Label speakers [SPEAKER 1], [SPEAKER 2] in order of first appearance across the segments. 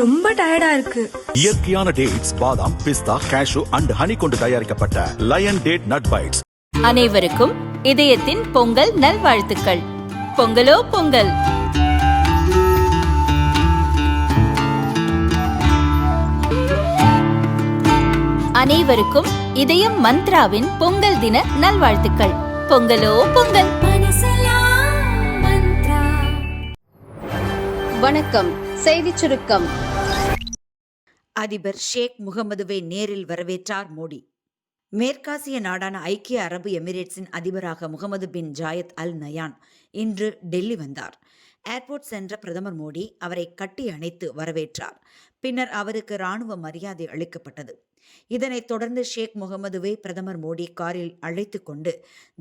[SPEAKER 1] ரொம்ப டயர்டா இருக்கு இயற்கையான டேட்ஸ் பாதாம் பிஸ்தா கேஷு அண்ட் ஹனி கொண்டு தயாரிக்கப்பட்ட லயன் டேட் நட் பைட்ஸ்
[SPEAKER 2] அனைவருக்கும் இதயத்தின் பொங்கல் நல்வாழ்த்துக்கள் பொங்கலோ பொங்கல் அனைவருக்கும் இதயம் மந்த்ராவின் பொங்கல் தின நல்வாழ்த்துக்கள் பொங்கலோ பொங்கல்
[SPEAKER 3] வணக்கம் செய்திச் சுருக்கம் அதிபர் ஷேக் முகமதுவை நேரில் வரவேற்றார் மோடி மேற்காசிய நாடான ஐக்கிய அரபு எமிரேட்ஸின் அதிபராக முகமது பின் ஜாயத் அல் நயான் இன்று டெல்லி வந்தார் ஏர்போர்ட் சென்ற பிரதமர் மோடி அவரை கட்டி அணைத்து வரவேற்றார் பின்னர் அவருக்கு ராணுவ மரியாதை அளிக்கப்பட்டது இதனைத் தொடர்ந்து ஷேக் முகமதுவை பிரதமர் மோடி காரில் அழைத்து கொண்டு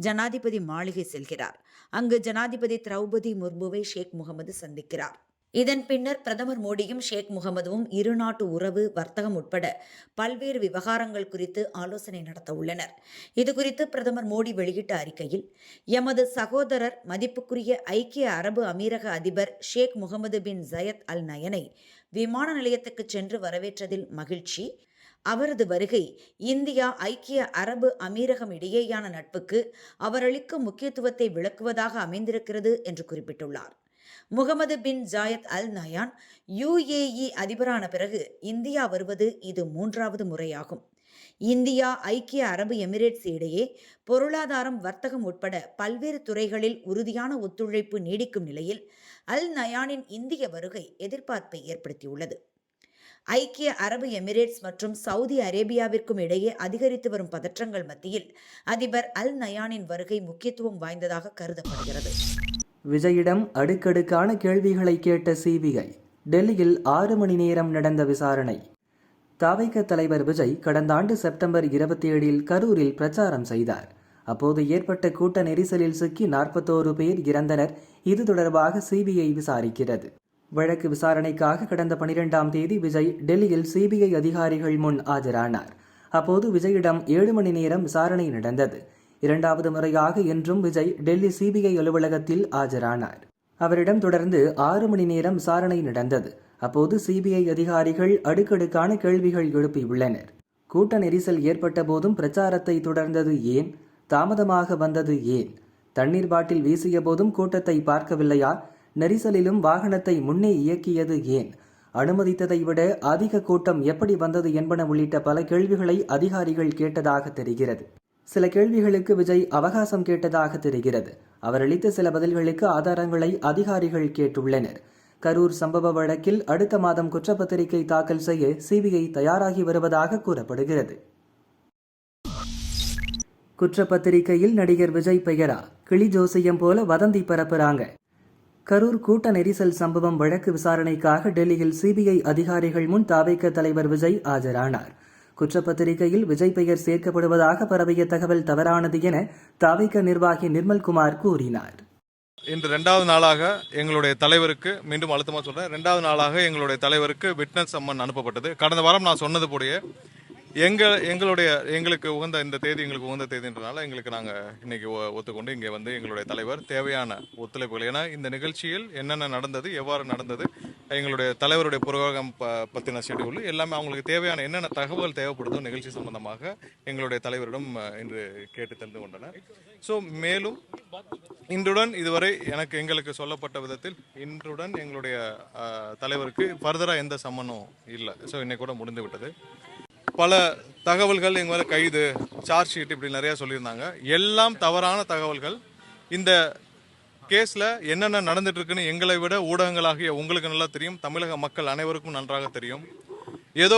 [SPEAKER 3] ஜனாதிபதி மாளிகை செல்கிறார் அங்கு ஜனாதிபதி திரௌபதி முர்முவை ஷேக் முகமது சந்திக்கிறார் இதன் பின்னர் பிரதமர் மோடியும் ஷேக் முகமதுவும் இருநாட்டு உறவு வர்த்தகம் உட்பட பல்வேறு விவகாரங்கள் குறித்து ஆலோசனை நடத்த உள்ளனர் இதுகுறித்து பிரதமர் மோடி வெளியிட்ட அறிக்கையில் எமது சகோதரர் மதிப்புக்குரிய ஐக்கிய அரபு அமீரக அதிபர் ஷேக் முகமது பின் ஜயத் அல் நயனை விமான நிலையத்துக்கு சென்று வரவேற்றதில் மகிழ்ச்சி அவரது வருகை இந்தியா ஐக்கிய அரபு அமீரகம் இடையேயான நட்புக்கு அவரளிக்கும் முக்கியத்துவத்தை விளக்குவதாக அமைந்திருக்கிறது என்று குறிப்பிட்டுள்ளார் Mohamed bin Zayed Al Nahyan UAE அதிபரான பிறகு இந்தியா வருவது இது மூன்றாவது முறையாகும் இந்தியா ஐக்கிய அரபு எமிரேட்ஸ் இடையே பொருளாதாரம் வர்த்தகம் உட்பட பல்வேறு துறைகளில் உறுதியான ஒத்துழைப்பு நீடிக்கும் நிலையில் அல் நயானின் இந்திய வருகை எதிர்பார்ப்பை ஏற்படுத்தியுள்ளது ஐக்கிய அரபு எமிரேட்ஸ் மற்றும் சவுதி அரேபியாவிற்கும் இடையே அதிகரித்து வரும் பதற்றங்கள் மத்தியில் அதிபர் அல் நயானின் வருகை முக்கியத்துவம் வாய்ந்ததாக கருதப்படுகிறது
[SPEAKER 4] விஜயிடம் அடுக்கடுக்கான கேள்விகளை கேட்ட சிபிஐ டெல்லியில் ஆறு மணி நேரம் நடந்த விசாரணை தாவைக்க தலைவர் விஜய் கடந்த ஆண்டு செப்டம்பர் இருபத்தி ஏழில் கரூரில் பிரச்சாரம் செய்தார் அப்போது ஏற்பட்ட கூட்ட நெரிசலில் சிக்கி நாற்பத்தோரு பேர் இறந்தனர் இது தொடர்பாக சிபிஐ விசாரிக்கிறது வழக்கு விசாரணைக்காக கடந்த பனிரெண்டாம் தேதி விஜய் டெல்லியில் சிபிஐ அதிகாரிகள் முன் ஆஜரானார் அப்போது விஜயிடம் ஏழு மணி நேரம் விசாரணை நடந்தது இரண்டாவது முறையாக இன்றும் விஜய் டெல்லி சிபிஐ அலுவலகத்தில் ஆஜரானார் அவரிடம் தொடர்ந்து ஆறு மணி நேரம் விசாரணை நடந்தது அப்போது சிபிஐ அதிகாரிகள் அடுக்கடுக்கான கேள்விகள் எழுப்பியுள்ளனர் கூட்ட நெரிசல் ஏற்பட்ட போதும் பிரச்சாரத்தை தொடர்ந்தது ஏன் தாமதமாக வந்தது ஏன் தண்ணீர் பாட்டில் வீசிய போதும் கூட்டத்தை பார்க்கவில்லையா நெரிசலிலும் வாகனத்தை முன்னே இயக்கியது ஏன் அனுமதித்ததை விட அதிக கூட்டம் எப்படி வந்தது என்பன உள்ளிட்ட பல கேள்விகளை அதிகாரிகள் கேட்டதாக தெரிகிறது சில கேள்விகளுக்கு விஜய் அவகாசம் கேட்டதாக தெரிகிறது அவர் அளித்த சில பதில்களுக்கு ஆதாரங்களை அதிகாரிகள் கேட்டுள்ளனர் கரூர் சம்பவ வழக்கில் அடுத்த மாதம் குற்றப்பத்திரிகை தாக்கல் செய்ய சிபிஐ தயாராகி வருவதாக கூறப்படுகிறது குற்றப்பத்திரிகையில் நடிகர் விஜய் பெயரா கிளி ஜோசியம் போல வதந்தி பரப்புறாங்க கரூர் கூட்ட நெரிசல் சம்பவம் வழக்கு விசாரணைக்காக டெல்லியில் சிபிஐ அதிகாரிகள் முன் தாவைக்க தலைவர் விஜய் ஆஜரானார் குற்றப்பத்திரிகையில் விஜய் பெயர் சேர்க்கப்படுவதாக பரவிய தகவல் தவறானது என தாவிக நிர்வாகி நிர்மல்குமார் கூறினார்
[SPEAKER 5] இன்று ரெண்டாவது நாளாக எங்களுடைய தலைவருக்கு மீண்டும் அழுத்தமாக சொல்கிறேன் ரெண்டாவது நாளாக எங்களுடைய தலைவருக்கு விட்னஸ் சம்மன் அனுப்பப்பட்டது கடந்த வாரம் நான் சொன்னது போடைய எங்கள் எங்களுடைய எங்களுக்கு உகந்த இந்த தேதி எங்களுக்கு உகந்த தேதின்றதுனால எங்களுக்கு நாங்கள் இன்னைக்கு ஒத்துக்கொண்டு இங்கே வந்து எங்களுடைய தலைவர் தேவையான ஒத்துழைப்புகள் ஏன்னா இந்த நிகழ்ச்சியில் என்னென்ன நடந்தது எவ்வாறு நடந்தது எங்களுடைய தலைவருடைய புரோகம் ப பற்றின ஷெடியூல் எல்லாமே அவங்களுக்கு தேவையான என்னென்ன தகவல் தேவைப்படுதோ நிகழ்ச்சி சம்பந்தமாக எங்களுடைய தலைவரிடம் இன்று கேட்டு தெரிந்து கொண்டனர் ஸோ மேலும் இன்றுடன் இதுவரை எனக்கு எங்களுக்கு சொல்லப்பட்ட விதத்தில் இன்றுடன் எங்களுடைய தலைவருக்கு ஃபர்தராக எந்த சம்மனும் இல்லை ஸோ இன்னைக்கு கூட முடிந்து விட்டது பல தகவல்கள் எங்கள் மேலே கைது சார்ஜ் ஷீட் இப்படி நிறையா சொல்லியிருந்தாங்க எல்லாம் தவறான தகவல்கள் இந்த கேஸில் என்னென்ன நடந்துட்டுருக்குன்னு எங்களை விட ஊடகங்களாகிய உங்களுக்கு நல்லா தெரியும் தமிழக மக்கள் அனைவருக்கும் நன்றாக தெரியும் ஏதோ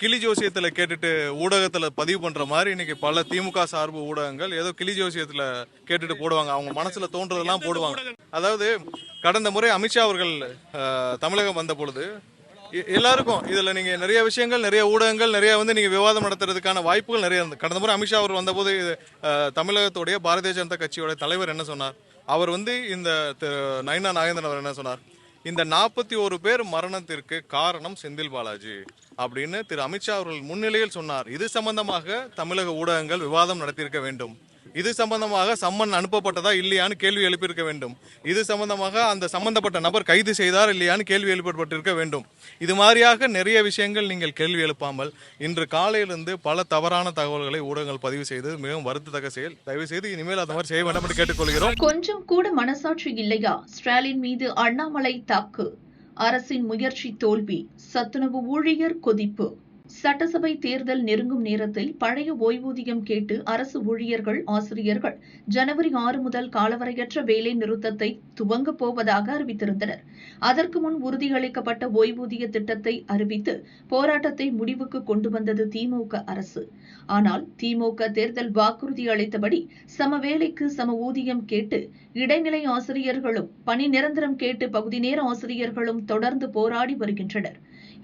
[SPEAKER 5] கிளி ஜோசியத்தில் கேட்டுட்டு ஊடகத்தில் பதிவு பண்ணுற மாதிரி இன்னைக்கு பல திமுக சார்பு ஊடகங்கள் ஏதோ கிளி ஜோசியத்தில் கேட்டுட்டு போடுவாங்க அவங்க மனசில் தோன்றதெல்லாம் போடுவாங்க அதாவது கடந்த முறை அமித்ஷா அவர்கள் தமிழகம் வந்த பொழுது எல்லாருக்கும் இதில் நீங்கள் நிறைய விஷயங்கள் நிறைய ஊடகங்கள் நிறைய வந்து நீங்கள் விவாதம் நடத்துறதுக்கான வாய்ப்புகள் நிறைய இருந்தது கடந்த முறை அமித்ஷா அவர் வந்தபோது தமிழகத்துடைய பாரதிய ஜனதா கட்சியோட தலைவர் என்ன சொன்னார் அவர் வந்து இந்த நயனா நாகேந்திரன் அவர் என்ன சொன்னார் இந்த நாற்பத்தி ஒரு பேர் மரணத்திற்கு காரணம் செந்தில் பாலாஜி அப்படின்னு திரு அமித்ஷா அவர்கள் முன்னிலையில் சொன்னார் இது சம்பந்தமாக தமிழக ஊடகங்கள் விவாதம் நடத்தியிருக்க வேண்டும் இது சம்பந்தமாக சம்மன் அனுப்பப்பட்டதா இல்லையான்னு கேள்வி எழுப்பியிருக்க வேண்டும் இது சம்பந்தமாக அந்த சம்பந்தப்பட்ட நபர் கைது செய்தார் இல்லையான்னு கேள்வி எழுப்பப்பட்டிருக்க வேண்டும் இது மாதிரியாக நிறைய விஷயங்கள் நீங்கள் கேள்வி எழுப்பாமல் இன்று காலையிலிருந்து பல தவறான தகவல்களை ஊடகங்கள் பதிவு செய்து மிகவும் வருத்தத்தக்க செயல் தயவு செய்து இனிமேல் அந்த மாதிரி செய்ய வேண்டாம் என்று கேட்டுக்கொள்கிறோம்
[SPEAKER 6] கொஞ்சம் கூட மனசாட்சி இல்லையா ஸ்டாலின் மீது அண்ணாமலை தாக்கு அரசின் முயற்சி தோல்வி சத்துணவு ஊழியர் கொதிப்பு சட்டசபை தேர்தல் நெருங்கும் நேரத்தில் பழைய ஓய்வூதியம் கேட்டு அரசு ஊழியர்கள் ஆசிரியர்கள் ஜனவரி ஆறு முதல் காலவரையற்ற வேலை நிறுத்தத்தை துவங்கப் போவதாக அறிவித்திருந்தனர் அதற்கு முன் உறுதியளிக்கப்பட்ட ஓய்வூதிய திட்டத்தை அறிவித்து போராட்டத்தை முடிவுக்கு கொண்டு வந்தது திமுக அரசு ஆனால் திமுக தேர்தல் வாக்குறுதி அளித்தபடி சம வேலைக்கு சம ஊதியம் கேட்டு இடைநிலை ஆசிரியர்களும் பணி நிரந்தரம் கேட்டு பகுதி நேர ஆசிரியர்களும் தொடர்ந்து போராடி வருகின்றனர்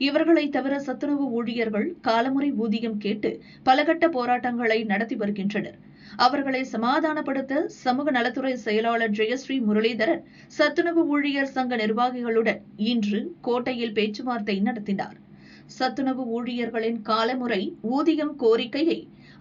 [SPEAKER 6] இவர்களை தவிர சத்துணவு ஊழியர்கள் காலமுறை ஊதியம் கேட்டு பலகட்ட போராட்டங்களை நடத்தி வருகின்றனர் அவர்களை சமாதானப்படுத்த சமூக நலத்துறை செயலாளர் ஜெயஸ்ரீ முரளிதரன் சத்துணவு ஊழியர் சங்க நிர்வாகிகளுடன் இன்று கோட்டையில் பேச்சுவார்த்தை நடத்தினார் சத்துணவு ஊழியர்களின் காலமுறை ஊதியம் கோரிக்கையை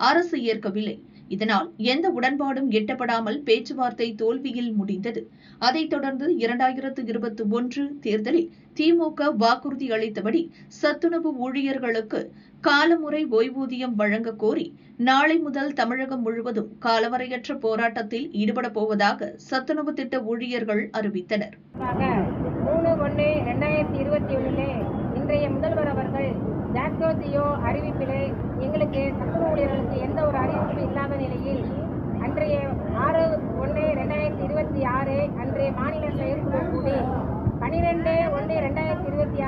[SPEAKER 6] அரசு ஏற்கவில்லை இதனால் எந்த உடன்பாடும் எட்டப்படாமல் பேச்சுவார்த்தை தோல்வியில் முடிந்தது அதைத் தொடர்ந்து இரண்டாயிரத்து இருபத்தி ஒன்று தேர்தலில் திமுக வாக்குறுதி அளித்தபடி சத்துணவு ஊழியர்களுக்கு காலமுறை ஓய்வூதியம் வழங்க கோரி நாளை முதல் தமிழகம் முழுவதும் காலவரையற்ற போராட்டத்தில் ஈடுபட போவதாக சத்துணவு திட்ட ஊழியர்கள் அறிவித்தனர்
[SPEAKER 7] இன்றைய முதல்வர் அவர்கள் ஜாக்டோ அறிவிப்பிலே எங்களுக்கு சத்துணவு ஊழியர்களுக்கு எந்த ஒரு அறிவிப்பும் இல்லாத நிலையில் அன்றைய ஆறு ஒன்று ரெண்டாயிரத்தி இருபத்தி ஆறு அன்றைய மாநில செயற்குழு கூடி பனிரெண்டு ஒன்று ரெண்டாயிரத்தி இருபத்தி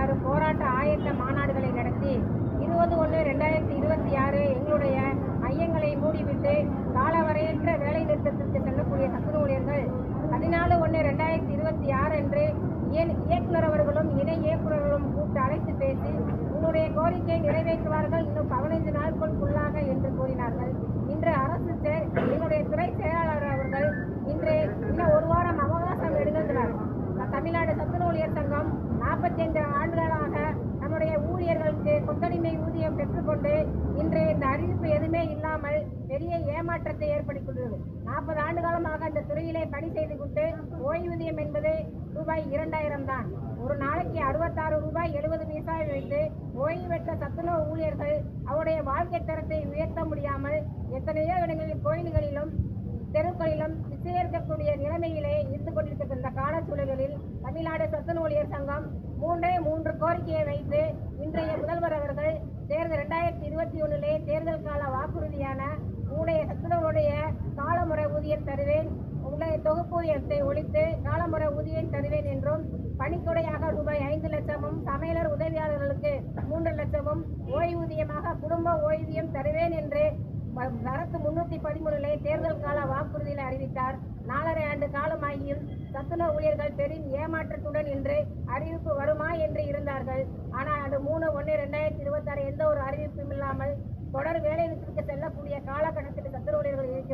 [SPEAKER 7] இன்றைய இந்த அறிவிப்பு எதுவுமே இல்லாமல் பெரிய ஏமாற்றத்தை ஏற்படுத்தியுள்ளது நாற்பது ஆண்டு காலமாக இந்த துறையிலே பணி செய்து கொண்டு ஓய்வூதியம் என்பது ரூபாய் இரண்டாயிரம் தான் ஒரு நாளைக்கு அறுபத்தாறு ரூபாய் எழுபது பைசாவை வைத்து ஓய்வு பெற்ற சத்துணவு ஊழியர்கள் அவருடைய வாழ்க்கை தரத்தை உயர்த்த முடியாமல் எத்தனையோ இடங்களில் கோயில்களிலும் தெருக்களிலும் இருக்கக்கூடிய நிலைமையிலே இருந்து கொண்டிருக்கிற இந்த கால சூழல்களில் தமிழ்நாடு சத்துணவு ஊழியர் சங்கம் மூன்றே மூன்று கோரிக்கையை வைத்து இன்றைய முதல்வர் அவர்கள் தேர்தல் ரெண்டாயிரத்தி இருபத்தி ஒன்றிலே தேர்தல் கால வாக்குறுதியான உடைய சத்துணவுடைய காலமுறை ஊதியம் தருவேன் தொகுப்பு தொகுப்பூதியத்தை ஒழித்து காலமுறை ஊதியம் தருவேன் என்றும் பணிக்கொடையாக ரூபாய் ஐந்து லட்சமும் சமையலர் உதவியாளர்களுக்கு மூன்று லட்சமும் ஓய்வூதியமாக குடும்ப ஓய்வூதியம் தருவேன் என்று வரத்து முன்னூத்தி பதிமூணுல தேர்தல் கால வாக்குறுதியில் அறிவித்தார் நாலரை ஆண்டு காலமாகியும் சத்துணவு ஊழியர்கள் பெரும் ஏமாற்றத்துடன் இன்று அறிவிப்பு வருமா என்று இருந்தார்கள் ஆனால் அது மூணு ஒன்று ரெண்டாயிரத்தி இருபத்தாறு எந்த ஒரு அறிவிப்பும் இல்லாமல் தொடர் வேலை நிறுத்தத்துக்கு செல்லக்கூடிய காலகட்டத்திற்கு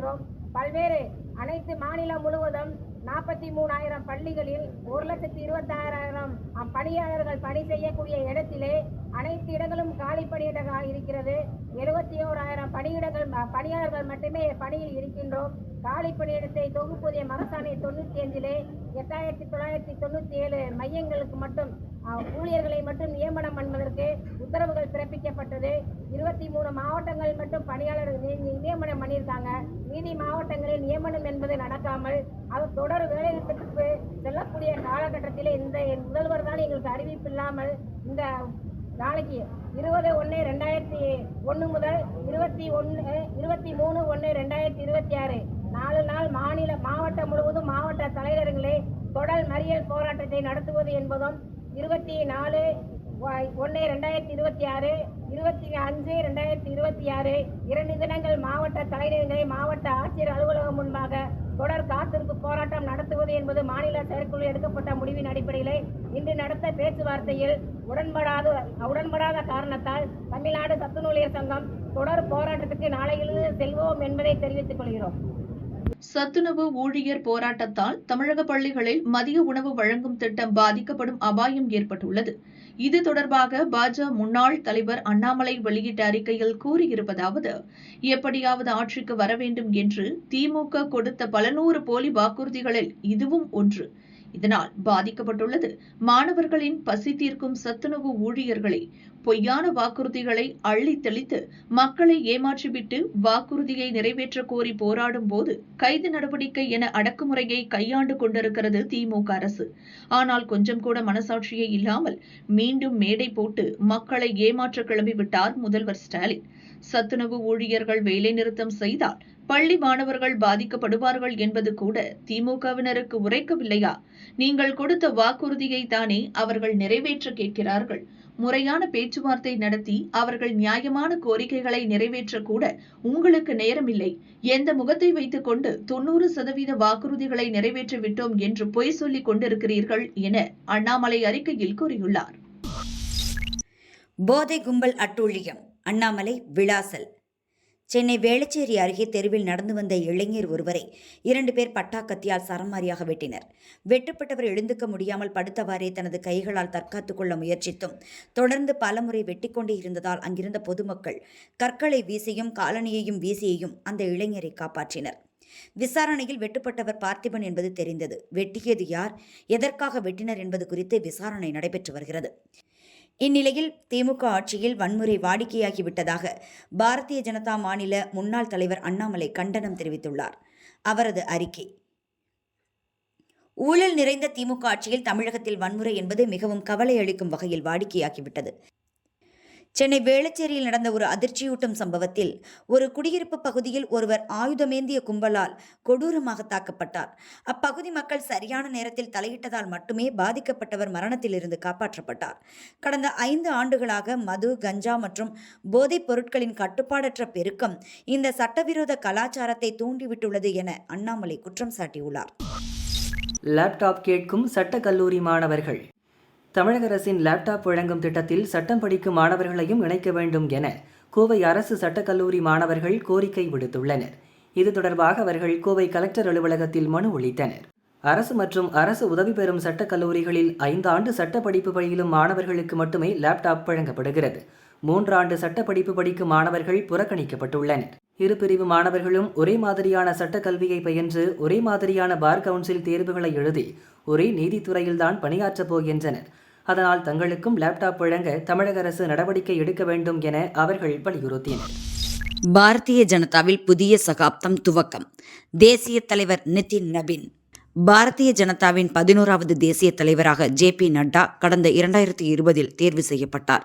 [SPEAKER 7] மற்றும் பல்வேறு அனைத்து மாநிலம் முழுவதும் நாற்பத்தி மூணாயிரம் பள்ளிகளில் ஒரு லட்சத்தி இருபத்தாறாயிரம் பணியாளர்கள் பணி செய்யக்கூடிய இடத்திலே அனைத்து இடங்களும் காலி பணியிடங்களாக இருக்கிறது எழுபத்தி ஓராயிரம் பணியிடங்கள் பணியாளர்கள் மட்டுமே பணியில் இருக்கின்றோம் காலி பணியிடத்தை தொகுப்புதிய மரசாணை தொண்ணூற்றி அஞ்சிலே எட்டாயிரத்தி தொள்ளாயிரத்தி தொண்ணூற்றி ஏழு மையங்களுக்கு மட்டும் ஊழியர்களை மட்டும் நியமனம் பண்ணுவதற்கு உத்தரவுகள் பிறப்பிக்கப்பட்டது இருபத்தி மூணு மாவட்டங்கள் மட்டும் பணியாளர்கள் நியமனம் பண்ணியிருக்காங்க மீதி மாவட்டங்களில் நியமனம் என்பது நடக்காமல் அது தொடர் வேலைநிறுத்தத்துக்கு செல்லக்கூடிய காலகட்டத்தில் இந்த முதல்வர் தான் எங்களுக்கு அறிவிப்பு இல்லாமல் இந்த நாளைக்கு இருபது ஒன்று ரெண்டாயிரத்தி ஒன்று முதல் இருபத்தி ஒன்று இருபத்தி மூணு ஒன்று ரெண்டாயிரத்தி இருபத்தி ஆறு நாலு நாள் மாநில மாவட்டம் முழுவதும் மாவட்ட தலைவர்களே தொடர் மறியல் போராட்டத்தை நடத்துவது என்பதும் இருபத்தி நாலு ஒன்று ரெண்டாயிரத்தி இருபத்தி ஆறு இருபத்தி அஞ்சு ரெண்டாயிரத்தி இருபத்தி ஆறு இரண்டு தினங்கள் மாவட்ட தலைநகரை மாவட்ட ஆட்சியர் அலுவலகம் முன்பாக தொடர் காத்திருப்பு போராட்டம் நடத்துவது என்பது மாநில செயற்குழு எடுக்கப்பட்ட முடிவின் அடிப்படையில் இன்று நடத்த பேச்சுவார்த்தையில் உடன்படாத உடன்படாத காரணத்தால் தமிழ்நாடு சத்துநூலியர் சங்கம் தொடர் போராட்டத்துக்கு நாளையிலிருந்து செல்வோம் என்பதை தெரிவித்துக் கொள்கிறோம்
[SPEAKER 6] சத்துணவு ஊழியர் போராட்டத்தால் தமிழக பள்ளிகளில் மதிய உணவு வழங்கும் திட்டம் பாதிக்கப்படும் அபாயம் ஏற்பட்டுள்ளது இது தொடர்பாக பாஜ முன்னாள் தலைவர் அண்ணாமலை வெளியிட்ட அறிக்கையில் கூறியிருப்பதாவது எப்படியாவது ஆட்சிக்கு வர வேண்டும் என்று திமுக கொடுத்த பல நூறு போலி வாக்குறுதிகளில் இதுவும் ஒன்று இதனால் பாதிக்கப்பட்டுள்ளது மாணவர்களின் பசி தீர்க்கும் சத்துணவு ஊழியர்களை பொய்யான வாக்குறுதிகளை அள்ளி தெளித்து மக்களை ஏமாற்றிவிட்டு வாக்குறுதியை நிறைவேற்ற கோரி போராடும் போது கைது நடவடிக்கை என அடக்குமுறையை கையாண்டு கொண்டிருக்கிறது திமுக அரசு ஆனால் கொஞ்சம் கூட மனசாட்சியே இல்லாமல் மீண்டும் மேடை போட்டு மக்களை ஏமாற்ற கிளம்பிவிட்டார் முதல்வர் ஸ்டாலின் சத்துணவு ஊழியர்கள் வேலைநிறுத்தம் செய்தால் பள்ளி மாணவர்கள் பாதிக்கப்படுவார்கள் என்பது கூட திமுகவினருக்கு உரைக்கவில்லையா நீங்கள் கொடுத்த வாக்குறுதியை தானே அவர்கள் நிறைவேற்ற கேட்கிறார்கள் முறையான பேச்சுவார்த்தை நடத்தி அவர்கள் நியாயமான கோரிக்கைகளை நிறைவேற்றக்கூட உங்களுக்கு நேரமில்லை எந்த முகத்தை வைத்துக்கொண்டு தொன்னூறு சதவீத வாக்குறுதிகளை விட்டோம் என்று பொய் சொல்லிக் கொண்டிருக்கிறீர்கள் என அண்ணாமலை அறிக்கையில் கூறியுள்ளார்
[SPEAKER 8] போதை கும்பல் அட்டூழியம் அண்ணாமலை விளாசல் சென்னை வேளச்சேரி அருகே தெருவில் நடந்து வந்த இளைஞர் ஒருவரை இரண்டு பேர் பட்டாக்கத்தியால் சரமாரியாக வெட்டினர் வெட்டப்பட்டவர் எழுந்துக்க முடியாமல் படுத்தவாறே தனது கைகளால் தற்காத்துக் கொள்ள முயற்சித்தும் தொடர்ந்து பலமுறை வெட்டிக்கொண்டே இருந்ததால் அங்கிருந்த பொதுமக்கள் கற்களை வீசியும் காலனியையும் வீசியையும் அந்த இளைஞரை காப்பாற்றினர் விசாரணையில் வெட்டுப்பட்டவர் பார்த்திபன் என்பது தெரிந்தது வெட்டியது யார் எதற்காக வெட்டினர் என்பது குறித்து விசாரணை நடைபெற்று வருகிறது இந்நிலையில் திமுக ஆட்சியில் வன்முறை வாடிக்கையாகிவிட்டதாக பாரதிய ஜனதா மாநில முன்னாள் தலைவர் அண்ணாமலை கண்டனம் தெரிவித்துள்ளார் அவரது அறிக்கை ஊழல் நிறைந்த திமுக ஆட்சியில் தமிழகத்தில் வன்முறை என்பது மிகவும் கவலை அளிக்கும் வகையில் வாடிக்கையாகிவிட்டது சென்னை வேளச்சேரியில் நடந்த ஒரு அதிர்ச்சியூட்டும் சம்பவத்தில் ஒரு குடியிருப்பு பகுதியில் ஒருவர் ஆயுதமேந்திய கும்பலால் கொடூரமாக தாக்கப்பட்டார் அப்பகுதி மக்கள் சரியான நேரத்தில் தலையிட்டதால் மட்டுமே பாதிக்கப்பட்டவர் மரணத்திலிருந்து காப்பாற்றப்பட்டார் கடந்த ஐந்து ஆண்டுகளாக மது கஞ்சா மற்றும் போதைப் பொருட்களின் கட்டுப்பாடற்ற பெருக்கம் இந்த சட்டவிரோத கலாச்சாரத்தை தூண்டிவிட்டுள்ளது என அண்ணாமலை குற்றம் சாட்டியுள்ளார்
[SPEAKER 9] லேப்டாப் கேட்கும் சட்டக்கல்லூரி மாணவர்கள் தமிழக அரசின் லேப்டாப் வழங்கும் திட்டத்தில் சட்டம் படிக்கும் மாணவர்களையும் இணைக்க வேண்டும் என கோவை அரசு சட்டக்கல்லூரி மாணவர்கள் கோரிக்கை விடுத்துள்ளனர் இது தொடர்பாக அவர்கள் கோவை கலெக்டர் அலுவலகத்தில் மனு அளித்தனர் அரசு மற்றும் அரசு உதவி பெறும் சட்டக்கல்லூரிகளில் ஐந்தாண்டு சட்டப்படிப்பு பயிலும் மாணவர்களுக்கு மட்டுமே லேப்டாப் வழங்கப்படுகிறது மூன்றாண்டு சட்டப்படிப்பு படிக்கும் மாணவர்கள் புறக்கணிக்கப்பட்டுள்ளனர் இரு பிரிவு மாணவர்களும் ஒரே மாதிரியான சட்டக்கல்வியை பயின்று ஒரே மாதிரியான பார் கவுன்சில் தேர்வுகளை எழுதி ஒரே நீதித்துறையில்தான் பணியாற்றப் போகின்றனர் அதனால் தங்களுக்கும் லேப்டாப் வழங்க தமிழக அரசு நடவடிக்கை எடுக்க வேண்டும் என அவர்கள் வலியுறுத்தினர்
[SPEAKER 10] பாரதிய ஜனதாவில் புதிய சகாப்தம் துவக்கம் தேசிய தலைவர் நிதின் நபின் பாரதிய ஜனதாவின் பதினோராவது தேசிய தலைவராக ஜே பி நட்டா கடந்த இரண்டாயிரத்தி இருபதில் தேர்வு செய்யப்பட்டார்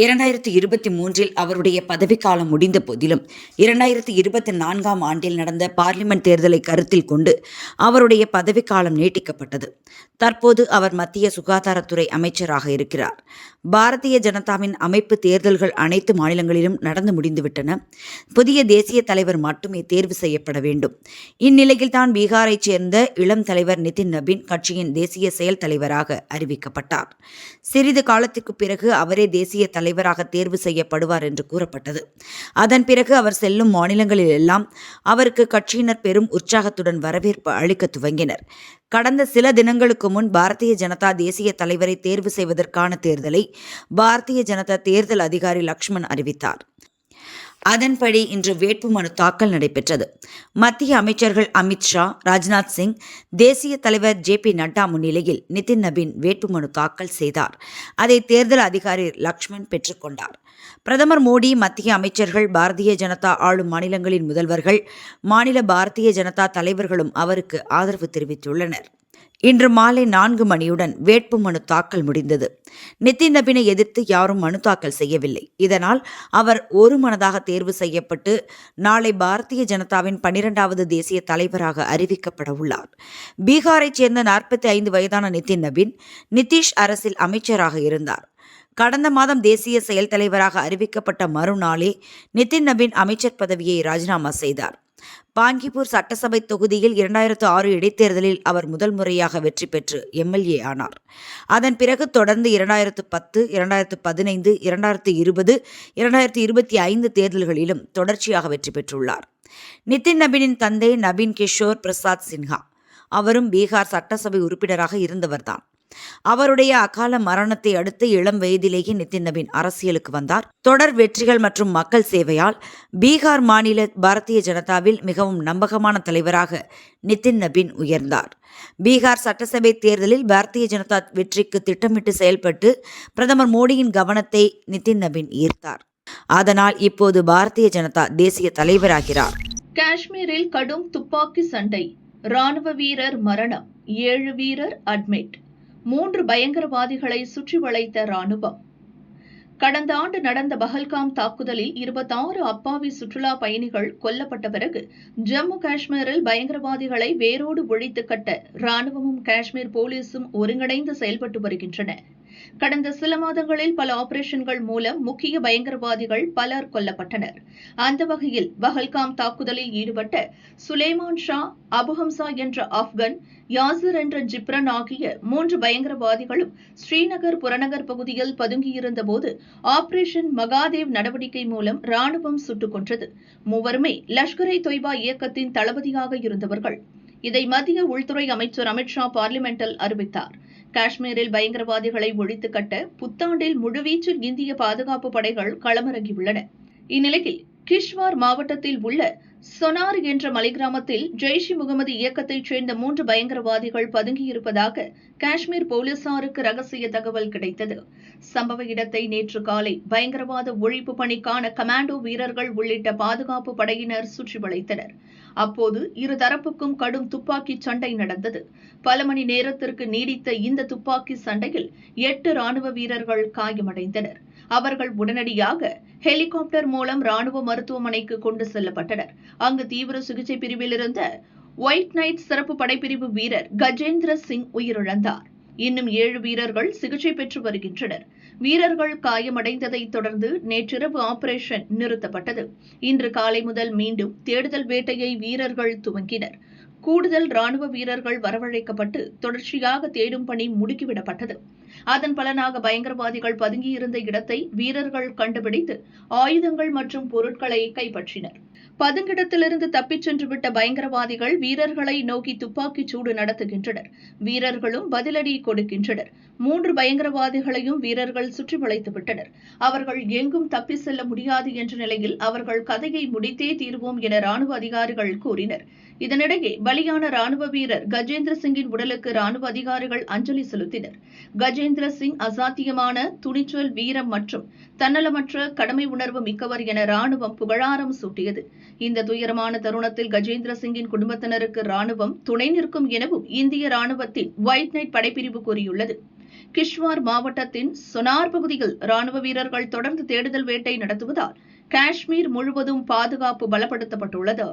[SPEAKER 10] இரண்டாயிரத்தி இருபத்தி மூன்றில் அவருடைய பதவிக்காலம் முடிந்த போதிலும் இரண்டாயிரத்தி இருபத்தி நான்காம் ஆண்டில் நடந்த பார்லிமெண்ட் தேர்தலை கருத்தில் கொண்டு அவருடைய பதவிக்காலம் நீட்டிக்கப்பட்டது தற்போது அவர் மத்திய சுகாதாரத்துறை அமைச்சராக இருக்கிறார் பாரதிய ஜனதாவின் அமைப்பு தேர்தல்கள் அனைத்து மாநிலங்களிலும் நடந்து முடிந்துவிட்டன புதிய தேசிய தலைவர் மட்டுமே தேர்வு செய்யப்பட வேண்டும் இந்நிலையில்தான் பீகாரைச் சேர்ந்த இளம் தலைவர் நிதின் நபின் கட்சியின் தேசிய செயல் தலைவராக அறிவிக்கப்பட்டார் சிறிது காலத்துக்கு பிறகு அவரே தேசிய தலைவராக தேர்வு செய்யப்படுவார் என்று கூறப்பட்டது அதன் பிறகு அவர் செல்லும் மாநிலங்களில் எல்லாம் அவருக்கு கட்சியினர் பெரும் உற்சாகத்துடன் வரவேற்பு அளிக்க துவங்கினர் கடந்த சில தினங்களுக்கு முன் பாரதிய ஜனதா தேசிய தலைவரை தேர்வு செய்வதற்கான தேர்தலை பாரதிய ஜனதா தேர்தல் அதிகாரி லக்ஷ்மண் அறிவித்தார் அதன்படி இன்று வேட்புமனு தாக்கல் நடைபெற்றது மத்திய அமைச்சர்கள் அமித் ஷா ராஜ்நாத் சிங் தேசிய தலைவர் ஜே பி நட்டா முன்னிலையில் நிதின் நபீன் வேட்புமனு தாக்கல் செய்தார் அதை தேர்தல் அதிகாரி லக்ஷ்மண் பெற்றுக்கொண்டார் பிரதமர் மோடி மத்திய அமைச்சர்கள் பாரதிய ஜனதா ஆளும் மாநிலங்களின் முதல்வர்கள் மாநில பாரதிய ஜனதா தலைவர்களும் அவருக்கு ஆதரவு தெரிவித்துள்ளனர் இன்று மாலை நான்கு மணியுடன் வேட்பு மனு தாக்கல் முடிந்தது நிதின் நபினை எதிர்த்து யாரும் மனு தாக்கல் செய்யவில்லை இதனால் அவர் ஒரு மனதாக தேர்வு செய்யப்பட்டு நாளை பாரதிய ஜனதாவின் பனிரெண்டாவது தேசிய தலைவராக அறிவிக்கப்பட உள்ளார் பீகாரைச் சேர்ந்த நாற்பத்தி ஐந்து வயதான நிதின் நபின் நிதிஷ் அரசில் அமைச்சராக இருந்தார் கடந்த மாதம் தேசிய செயல் தலைவராக அறிவிக்கப்பட்ட மறுநாளே நிதின் நபின் அமைச்சர் பதவியை ராஜினாமா செய்தார் பாங்கிபூர் சட்டசபை தொகுதியில் இரண்டாயிரத்து ஆறு இடைத்தேர்தலில் அவர் முதல் முறையாக வெற்றி பெற்று எம்எல்ஏ ஆனார் அதன் பிறகு தொடர்ந்து இரண்டாயிரத்து பத்து இரண்டாயிரத்து பதினைந்து இரண்டாயிரத்து இருபது இரண்டாயிரத்து இருபத்தி ஐந்து தேர்தல்களிலும் தொடர்ச்சியாக வெற்றி பெற்றுள்ளார் நிதின் நபீனின் தந்தை நபீன் கிஷோர் பிரசாத் சின்ஹா அவரும் பீகார் சட்டசபை உறுப்பினராக இருந்தவர்தான் அவருடைய அகால மரணத்தை அடுத்து இளம் வயதிலேயே நிதின் நவீன் அரசியலுக்கு வந்தார் தொடர் வெற்றிகள் மற்றும் மக்கள் சேவையால் பீகார் மாநில பாரதிய ஜனதாவில் மிகவும் நம்பகமான தலைவராக நிதின் நபீன் உயர்ந்தார் பீகார் சட்டசபை தேர்தலில் பாரதிய ஜனதா வெற்றிக்கு திட்டமிட்டு செயல்பட்டு பிரதமர் மோடியின் கவனத்தை நிதின் நபீன் ஈர்த்தார் அதனால் இப்போது பாரதிய ஜனதா தேசிய தலைவராகிறார்
[SPEAKER 11] காஷ்மீரில் கடும் துப்பாக்கி சண்டை ராணுவ வீரர் மரணம் ஏழு வீரர் அட்மிட் மூன்று பயங்கரவாதிகளை சுற்றி வளைத்த ராணுவம் கடந்த ஆண்டு நடந்த பஹல்காம் தாக்குதலில் இருபத்தாறு அப்பாவி சுற்றுலா பயணிகள் கொல்லப்பட்ட பிறகு ஜம்மு காஷ்மீரில் பயங்கரவாதிகளை வேரோடு ஒழித்து கட்ட ராணுவமும் காஷ்மீர் போலீசும் ஒருங்கிணைந்து செயல்பட்டு வருகின்றன கடந்த சில மாதங்களில் பல ஆபரேஷன்கள் மூலம் முக்கிய பயங்கரவாதிகள் பலர் கொல்லப்பட்டனர் அந்த வகையில் பஹல்காம் தாக்குதலில் ஈடுபட்ட சுலேமான் ஷா அபுஹம்சா என்ற ஆப்கன் யாசிர் என்ற ஜிப்ரன் ஆகிய மூன்று பயங்கரவாதிகளும் ஸ்ரீநகர் புறநகர் பகுதியில் பதுங்கியிருந்தபோது ஆபரேஷன் மகாதேவ் நடவடிக்கை மூலம் ராணுவம் சுட்டுக் கொன்றது மூவருமே லஷ்கரை தொய்பா இயக்கத்தின் தளபதியாக இருந்தவர்கள் இதை மத்திய உள்துறை அமைச்சர் அமித்ஷா பார்லிமெண்டில் அறிவித்தார் காஷ்மீரில் பயங்கரவாதிகளை ஒழித்து கட்ட புத்தாண்டில் முழுவீச்சில் இந்திய பாதுகாப்பு படைகள் களமிறங்கியுள்ளன இந்நிலையில் கிஷ்வார் மாவட்டத்தில் உள்ள சொனார் என்ற மலைக்கிராமத்தில் ஜெய்ஷ் இ முகமது இயக்கத்தைச் சேர்ந்த மூன்று பயங்கரவாதிகள் பதுங்கியிருப்பதாக காஷ்மீர் போலீசாருக்கு ரகசிய தகவல் கிடைத்தது சம்பவ இடத்தை நேற்று காலை பயங்கரவாத ஒழிப்பு பணிக்கான கமாண்டோ வீரர்கள் உள்ளிட்ட பாதுகாப்பு படையினர் சுற்றி வளைத்தனர் அப்போது இருதரப்புக்கும் கடும் துப்பாக்கி சண்டை நடந்தது பல மணி நேரத்திற்கு நீடித்த இந்த துப்பாக்கி சண்டையில் எட்டு ராணுவ வீரர்கள் காயமடைந்தனர் அவர்கள் உடனடியாக ஹெலிகாப்டர் மூலம் ராணுவ மருத்துவமனைக்கு கொண்டு செல்லப்பட்டனர் அங்கு தீவிர சிகிச்சை பிரிவில் இருந்த ஒயிட் நைட் சிறப்பு படைப்பிரிவு வீரர் கஜேந்திர சிங் உயிரிழந்தார் இன்னும் ஏழு வீரர்கள் சிகிச்சை பெற்று வருகின்றனர் வீரர்கள் காயமடைந்ததை தொடர்ந்து நேற்றிரவு ஆபரேஷன் நிறுத்தப்பட்டது இன்று காலை முதல் மீண்டும் தேடுதல் வேட்டையை வீரர்கள் துவங்கினர் கூடுதல் ராணுவ வீரர்கள் வரவழைக்கப்பட்டு தொடர்ச்சியாக தேடும் பணி முடுக்கிவிடப்பட்டது அதன் பலனாக பயங்கரவாதிகள் பதுங்கியிருந்த இடத்தை வீரர்கள் கண்டுபிடித்து ஆயுதங்கள் மற்றும் பொருட்களை கைப்பற்றினர் பதுங்கிடத்திலிருந்து தப்பிச் சென்றுவிட்ட பயங்கரவாதிகள் வீரர்களை நோக்கி துப்பாக்கிச் சூடு நடத்துகின்றனர் வீரர்களும் பதிலடி கொடுக்கின்றனர் மூன்று பயங்கரவாதிகளையும் வீரர்கள் சுற்றி வளைத்து விட்டனர் அவர்கள் எங்கும் தப்பி செல்ல முடியாது என்ற நிலையில் அவர்கள் கதையை முடித்தே தீர்வோம் என ராணுவ அதிகாரிகள் கூறினர் இதனிடையே பலியான ராணுவ வீரர் கஜேந்திர சிங்கின் உடலுக்கு ராணுவ அதிகாரிகள் அஞ்சலி செலுத்தினர் கஜேந்திர சிங் அசாத்தியமான துணிச்சல் வீரம் மற்றும் தன்னலமற்ற கடமை உணர்வு மிக்கவர் என ராணுவம் புகழாரம் சூட்டியது இந்த துயரமான தருணத்தில் கஜேந்திர சிங்கின் குடும்பத்தினருக்கு ராணுவம் துணை நிற்கும் எனவும் இந்திய ராணுவத்தின் ஒயிட் நைட் படைப்பிரிவு கூறியுள்ளது கிஷ்வார் மாவட்டத்தின் சொனார் பகுதியில் ராணுவ வீரர்கள் தொடர்ந்து தேடுதல் வேட்டை நடத்துவதால் காஷ்மீர் முழுவதும் பாதுகாப்பு பலப்படுத்தப்பட்டுள்ளது